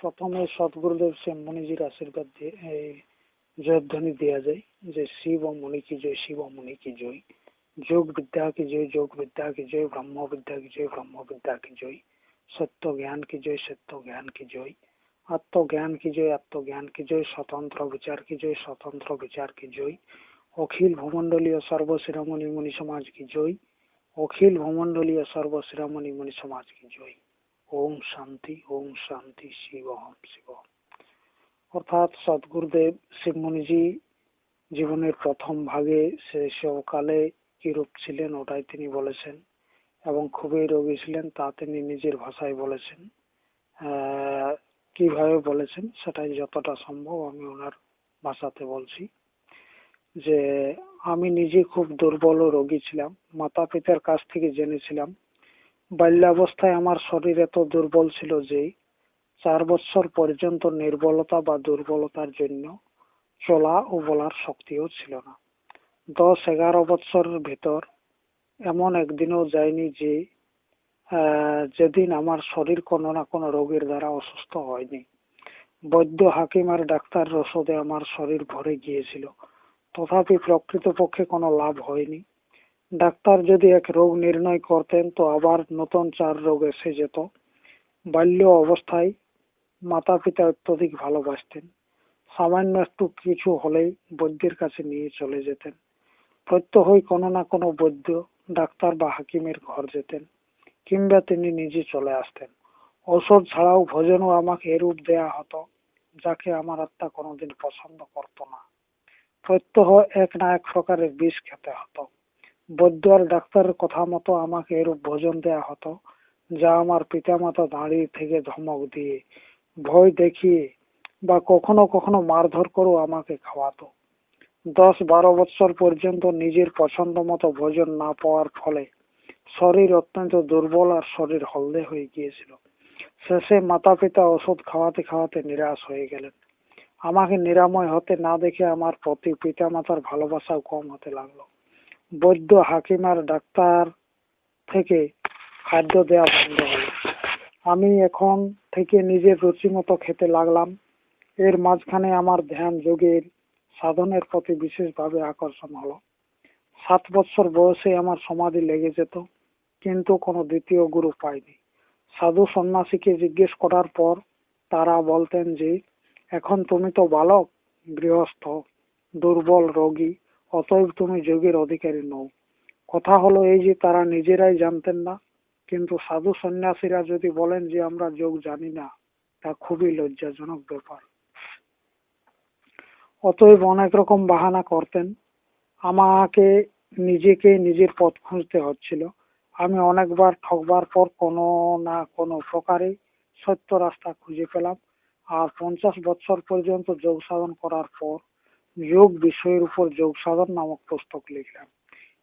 প্রথমে সদ্গুরুদেব সে মুনিজির আশীর্বাদ দিয়ে, এই জয়ধ্বনি দেওয়া যায় যে, শিব ও কি জয়, শিব ও কি জয়। যোগ বিদ্যা কি জয়, যোগ বিদ্যা কি জয়, ব্রহ্ম বিদ্যা কি জয়, ব্রহ্ম বিদ্যা কি জয়। সত্য জ্ঞান কি জয়, সত্য জ্ঞান কি জয়। আত্মজ্ঞান কি জয় আত্মজ্ঞান কি জয়। স্বতন্ত্র বিচার কি জয়, স্বতন্ত্র বিচার কি জয়। অখিল ভূমণ্ডলীয় সর্বশিরোমণি মুনি সমাজ কি জয়। অখিল ভূমণ্ডলীয় সর্বশিরোমণি মুনি সমাজ কি জয়। ওম শান্তি ওম শান্তি শিব ওম শিব অর্থাৎ সদ্গুরুদেব শিব মুনিজি জীবনের প্রথম ভাগে সকালে কিরূপ ছিলেন ওটাই তিনি বলেছেন এবং খুবই রোগী ছিলেন তা তিনি নিজের ভাষায় বলেছেন। কীভাবে বলেছেন সেটাই যতটা সম্ভব আমি ওনার ভাষাতে বলছি। যে আমি নিজে খুব দুর্বল ও রোগী ছিলাম মাতা পিতার কাছ থেকে জেনেছিলাম বাল্যাবস্থায় আমার শরীর এত দুর্বল ছিল যে চার বছর পর্যন্ত নির্বলতা বা দুর্বলতার জন্য চলা ও বলার শক্তিও ছিল না। দশ, এগারো বছরের ভেতর এমন একদিনও যায়নি যে যেদিন আমার শরীর কোনো না কোনো রোগের দ্বারা অসুস্থ হয়নি। বৈদ্য হাকিম আর ডাক্তার ওষুধে আমার শরীর ভরে গিয়েছিল। তথাপি প্রকৃতপক্ষে কোনো লাভ হয়নি। ডাক্তার যদি এক রোগ নির্ণয় করতেন, তো আবার নতুন চার রোগ এসে যেত। বাল্য অবস্থায় মাতা পিতা অত্যধিক ভালোবাসতেন। সামান্য একটু কিছু হলেই বৈদ্যের কাছে নিয়ে চলে যেতেন। প্রত্যহই কোনো না কোনো বৈদ্য, ডাক্তার বা হাকিমের ঘর যেতেন, কিংবা তিনি নিজে চলে আসতেন। ঔষধ ছাড়াও ভোজনও আমাকে এরূপ দেয়া হতো, যাকে আমার আত্মা কোনোদিন পছন্দ করতো না। প্রত্যহ এক না এক প্রকারের বিষ খেতে হতো। বৈদ্য আর ডাক্তারের কথা মতো আমাকে এরূপ ভোজন দেয়া হতো, যা আমার পিতামাতা দাঁড়িয়ে থেকে ধমক দিয়ে। ভয় দেখিয়ে বা কখনো কখনো মারধর করেও আমাকে খাওয়াতো দশ বারো বছর পর্যন্ত নিজের পছন্দ মতো ভোজন না পাওয়ার ফলে শরীর অত্যন্ত দুর্বল আর শরীর হলদে হয়ে গিয়েছিল। শেষে মাতা পিতা ওষুধ খাওয়াতে খাওয়াতে নিরাশ হয়ে গেলেন। আমাকে নিরাময় হতে না দেখে আমার প্রতি পিতা মাতার ভালোবাসাও কম হতে লাগল। বৈদ্য, হাকিম আর ডাক্তার থেকে খাদ্য দেওয়া বন্ধ হলো। আমি এখন থেকে নিজের রুচি মতো খেতে লাগলাম। এর মাঝখানে আমার ধ্যান যোগের সাধনের প্রতি বিশেষভাবে আকর্ষণ হলো। সাত বছর বয়সে আমার সমাধি লেগে যেত, কিন্তু কোনো দ্বিতীয় গুরু পাইনি। সাধু সন্ন্যাসীকে জিজ্ঞেস করার পর তারা বলতেন যে, এখন তুমি তো বালক, গৃহস্থ, দুর্বল, রোগী অতএব তুমি যোগের অধিকারী নও। কথা হলো এই যে তারা নিজেরাই জানতেন না, কিন্তু সাধু সন্ন্যাসীরা যদি বলেন যে আমরা যোগ জানি না, তা খুবই লজ্জাজনক ব্যাপার। অতএব অনেক রকম বাহানা করতেন। আমাকে নিজেকে নিজের পথ খুঁজতে হচ্ছিল। আমি অনেকবার ঠকবার পর কোনো না কোনো প্রকারে সত্য রাস্তা খুঁজে পেলাম। আর পঞ্চাশ বছর পর্যন্ত যোগ সাধন করার পর যোগ বিষয়ের উপর যোগ সাধন নামক পুস্তক লিখলাম।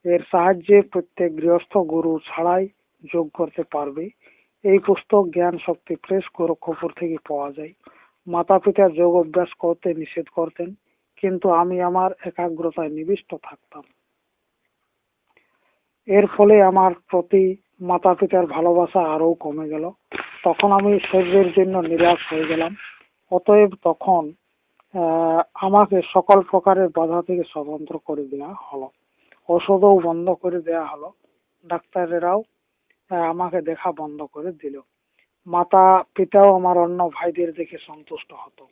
এর সাহায্যে প্রত্যেক গৃহস্থ গুরু ছাড়াই যোগ করতে পারবে। এই পুস্তক জ্ঞান শক্তি প্রেস গোরক্ষপুর থেকে পাওয়া যায়। মাতা পিতা যোগ অভ্যাস করতে নিষেধ করতেন, কিন্তু আমি আমার একাগ্রতায় নিবিষ্ট থাকতাম। এর ফলে আমার প্রতি মাতা পিতার ভালোবাসা আরও কমে গেল। তখন আমি শরীরের জন্য নিরাশ হয়ে গেলাম। অতএব তখন আমাকে সকল প্রকারের বাধা থেকে স্বতন্ত্র করে দেওয়া হলো। ওষুধও বন্ধ করে দেওয়া হলো। ডাক্তারেরাও আমাকে দেখা বন্ধ করে দিল। মাতা পিতাও আমার অন্য ভাইদের দেখে সন্তুষ্ট হতো।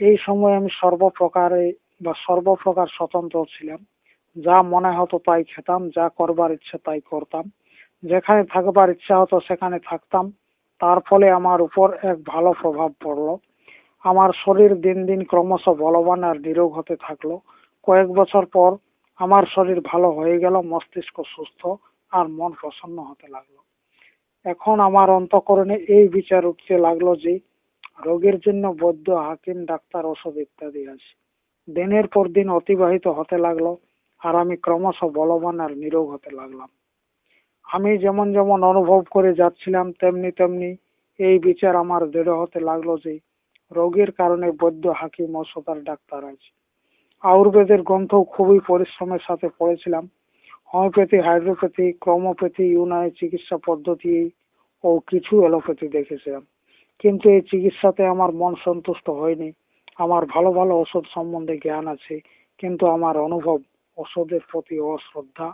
এই সময় আমি সর্বপ্রকারে বা সর্বপ্রকার স্বতন্ত্র ছিলাম। যা মনে হতো তাই খেতাম, যা করবার ইচ্ছে তাই করতাম। যেখানে থাকবার ইচ্ছা হতো সেখানে থাকতাম। তার ফলে আমার উপর এক ভালো প্রভাব পড়ল। আমার শরীর দিন দিন ক্রমশ বলবান আর নিরোগ হতে থাকল। কয়েক বছর পর আমার শরীর ভালো হয়ে গেল, মস্তিষ্ক সুস্থ আর মন প্রসন্ন হতে লাগল। এখন আমার অন্তঃকরণে এই বিচার উঠতে লাগল যে, রোগের জন্য বৈদ্য হাকিম, ডাক্তার, ওষুধ ইত্যাদি আছে। দিনের পর দিন অতিবাহিত হতে লাগল আর আমি ক্রমশ বলবান আর নিরোগ হতে লাগলাম। আমি যেমন যেমন অনুভব করে যাচ্ছিলাম, তেমনি তেমনি এই বিচার আমার দৃঢ় হতে লাগল যে রোগের কারণে বৈদ্য হাকিম আর ডাক্তার আছে। আয়ুর্বেদের গ্রন্থ খুবই পরিশ্রমের সাথে পড়েছিলাম। হোমিওপ্যাথি হাইড্রোপ্যাথি ক্রমোপ্যাথি ইউনানি চিকিৎসা পদ্ধতি ও কিছু এলোপ্যাথি দেখেছিলাম। কিন্তু এই চিকিৎসাতে আমার মন সন্তুষ্ট হয়নি। আমার ভালো ভালো ওষুধ সম্বন্ধে জ্ঞান আছে, কিন্তু আমার অনুভব ওষুধের প্রতি অশ্রদ্ধা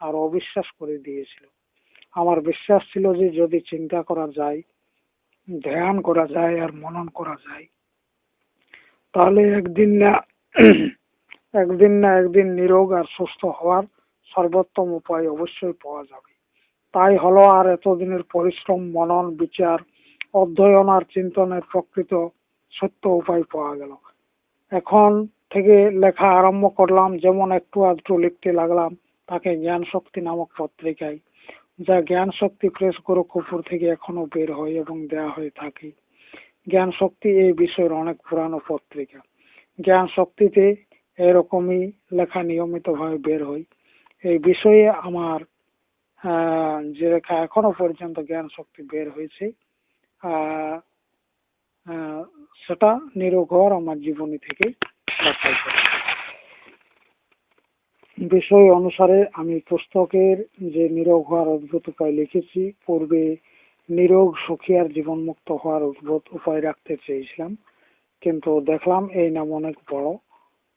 আর অবিশ্বাস করে দিয়েছিল। আমার বিশ্বাস ছিল যে যদি চিন্তা করা যায় ধ্যান করা যায় আর মনন করা যায়। তাহলে একদিন না একদিন না একদিন নিরোগ আর সুস্থ হওয়ার সর্বোত্তম উপায় অবশ্যই পাওয়া যাবে। তাই হলো আর এতদিনের পরিশ্রম, মনন, বিচার, অধ্যয়ন আর চিন্তনের প্রকৃত সত্য উপায় পাওয়া গেল। এখন থেকে লেখা আরম্ভ করলাম, যেমন একটু আধটু লিখতে লাগলাম, তাকে জ্ঞান শক্তি নামক পত্রিকায় যা জ্ঞান শক্তি প্রেস গোরক্ষপুর থেকে এখনও বের হয় এবং দেয়া হয়ে থাকে। জ্ঞান শক্তি এই বিষয়ের অনেক পুরানো পত্রিকা। জ্ঞান শক্তিতে এরকমই লেখা নিয়মিতভাবে বের হয়। এই বিষয়ে আমার যে লেখা এখনও পর্যন্ত জ্ঞান শক্তি বের হয়েছে সেটা নিরঘর আমার জীবনী থেকে। বিষয় অনুসারে আমি পুস্তকের যে নিরোগ হওয়ার অদ্ভুত উপায় লিখেছি, পূর্বে নিরোগ সুখী আর জীবনমুক্ত হওয়ার অদ্ভুত উপায় রাখতে চেয়েছিলাম। কিন্তু দেখলাম এই নাম অনেক বড়।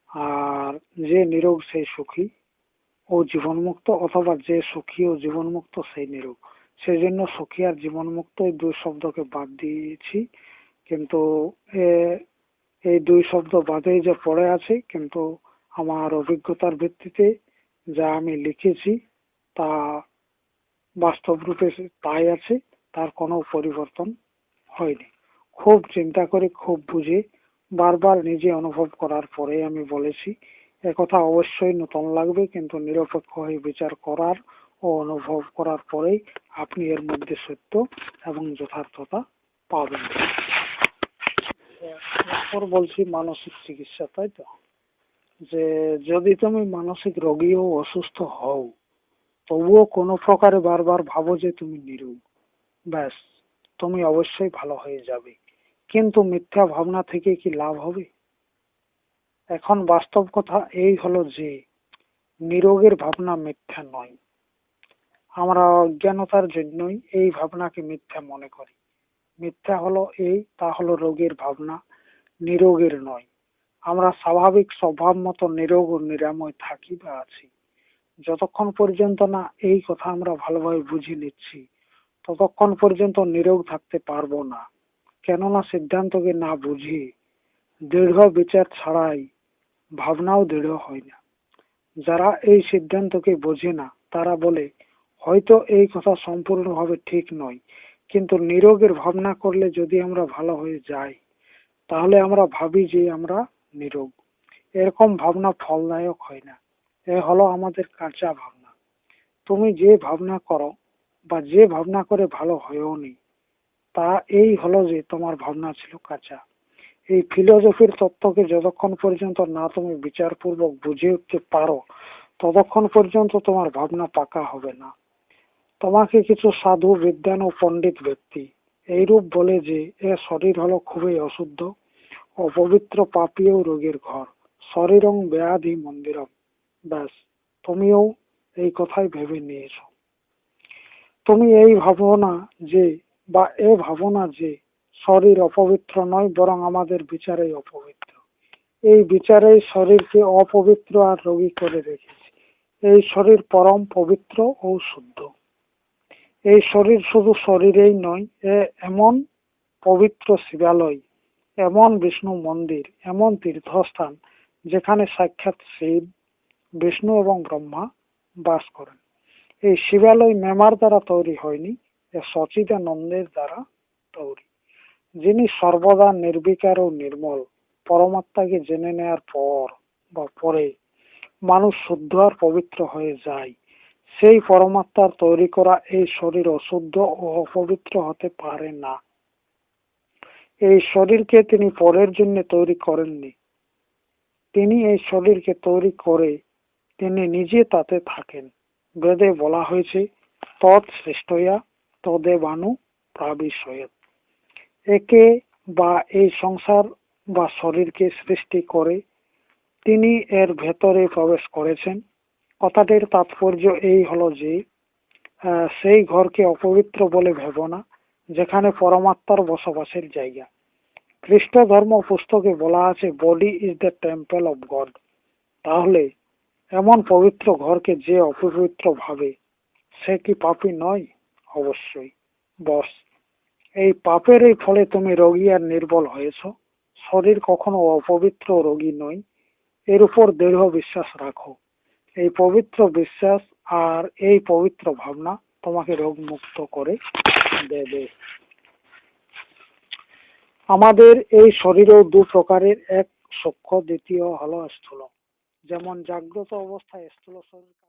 আর যে নিরোগ সেই সুখী ও জীবনমুক্ত অথবা যে সুখী ও জীবনমুক্ত সেই নিরোগ। সেই জন্য সুখী আর জীবনমুক্ত এই দুই শব্দকে বাদ দিয়েছি। কিন্তু এই দুই শব্দ বাদেই যে পড়ে আছে, কিন্তু আমার অভিজ্ঞতার ভিত্তিতে যা আমি লিখেছি তা বাস্তব রূপে তাই আছে, তার কোনো পরিবর্তন হয়নি। খুব চিন্তা করে, খুব বুঝে বারবার নিজে অনুভব করার পরে আমি বলেছি, একথা অবশ্যই নতুন লাগবে, কিন্তু নিরপেক্ষ হয়ে বিচার করার ও অনুভব করার পরেই আপনি এর মধ্যে সত্য এবং যথার্থতা পাবেন। বলছি, মানসিক চিকিৎসা তাই তো? যে যদি তুমি মানসিক রোগী ও অসুস্থ হও, তবুও কোনো প্রকারে বারবার ভাবো যে তুমি নিরোগ। ব্যাস, তুমি অবশ্যই ভালো হয়ে যাবে। কিন্তু মিথ্যা ভাবনা থেকে কি লাভ হবে? এখন বাস্তব কথা এই হলো যে, নিরোগের ভাবনা মিথ্যা নয়। আমরা অজ্ঞানতার জন্যই এই ভাবনাকে মিথ্যা মনে করি। মিথ্যা হলো এই, তা হলো রোগের ভাবনা। নিরোগের নয়। আমরা স্বাভাবিক স্বভাব মতো নিরোগ ও নিরাময় থাকি বা আছি। যতক্ষণ পর্যন্ত না এই কথা আমরা ভালোভাবে বুঝে নিচ্ছি, ততক্ষণ পর্যন্ত নিরোগ থাকতে পারব না। কেননা সিদ্ধান্তকে না বুঝি দৃঢ় বিচার ছাড়াই ভাবনাও দৃঢ় হয় না। যারা এই সিদ্ধান্তকে বোঝে না, তারা বলে, হয়তো এই কথা সম্পূর্ণভাবে ঠিক নয়, কিন্তু নিরোগের ভাবনা করলে যদি আমরা ভালো হয়ে যাই, তাহলে আমরা ভাবি যে আমরা নিরোগ। এরকম ভাবনা ফলদায়ক হয় না। এ হলো আমাদের কাঁচা ভাবনা। তুমি যে ভাবনা করো বা যে ভাবনা করে ভালো হয়েও নি, তা এই হলো যে তোমার ভাবনা ছিল কাঁচা। এই ফিলোসফির তত্ত্বকে যতক্ষণ পর্যন্ত না তুমি বিচারপূর্বক বুঝে উঠতে পারো, ততক্ষণ পর্যন্ত তোমার ভাবনা পাকা হবে না। তোমাকে কিছু সাধু বিদ্যান ও পণ্ডিত ব্যক্তি এইরূপ বলে যে এ শরীর হলো খুবই অশুদ্ধ অপবিত্র পাপী ও রোগের ঘর। শরীরং ব্যাধি মন্দিরম। ব্যাস, তুমিও এই কথাই ভেবে নিয়েছো। তুমি এই ভাবনা যে বা এ ভাবনা যে শরীর অপবিত্র নয়, বরং আমাদের বিচারেই অপবিত্র। এই বিচারেই শরীরকে অপবিত্র আর রোগী করে রেখেছে। এই শরীর পরম পবিত্র ও শুদ্ধ। এই শরীর শুধু শরীরেই নয়, এ এমন পবিত্র শিবালয় এমন বিষ্ণু মন্দির, এমন তীর্থস্থান যেখানে সাক্ষাৎ শিব, বিষ্ণু এবং ব্রহ্মা বাস করেন। এই শিবালয় মেমার দ্বারা তৈরি হয়নি, এ সচিদানন্দের দ্বারা তৈরি। যিনি সর্বদা নির্বিকার ও নির্মল, পরমাত্মাকে জেনে নেয়ার পর বা পরে মানুষ শুদ্ধ আর পবিত্র হয়ে যায়, সেই পরমাত্মার তৈরি করা এই শরীর অশুদ্ধ ও অপবিত্র হতে পারে না। এই শরীরকে তিনি পরের জন্য তৈরি করেননি। তিনি এই শরীরকে তৈরি করে তিনি নিজে তাতে থাকেন। বেদে বলা হয়েছে, তৎ সৃষ্টয়া তদেবানু প্রাবিশয়ত একে বা এই সংসার বা শরীরকে সৃষ্টি করে তিনি এর ভেতরে প্রবেশ করেছেন। কথাটির তাৎপর্য এই হলো যে সেই ঘরকে অপবিত্র বলে ভেব না। যেখানে পরমাত্মার বসবাসের জায়গা। খ্রিস্ট ধর্ম পুস্তকে বলা আছে body is the temple of God তাহলে এমন পবিত্র ঘরকে যে অপবিত্র ভাবে, সে কি পাপী নয়? অবশ্যই। বস, এই পাপের এই ফলে তুমি রোগী আর নির্বল হয়েছ। শরীর কখনো অপবিত্র রোগী নয়। এর উপর দৃঢ় বিশ্বাস রাখো। এই পবিত্র বিশ্বাস আর এই পবিত্র ভাবনা তোমাকে রোগ মুক্ত করে দেবে আমাদের এই শরীরেও দু প্রকারের, এক সূক্ষ্ম দ্বিতীয় হলো স্থূল। যেমন জাগ্রত অবস্থায় স্থূল শরীর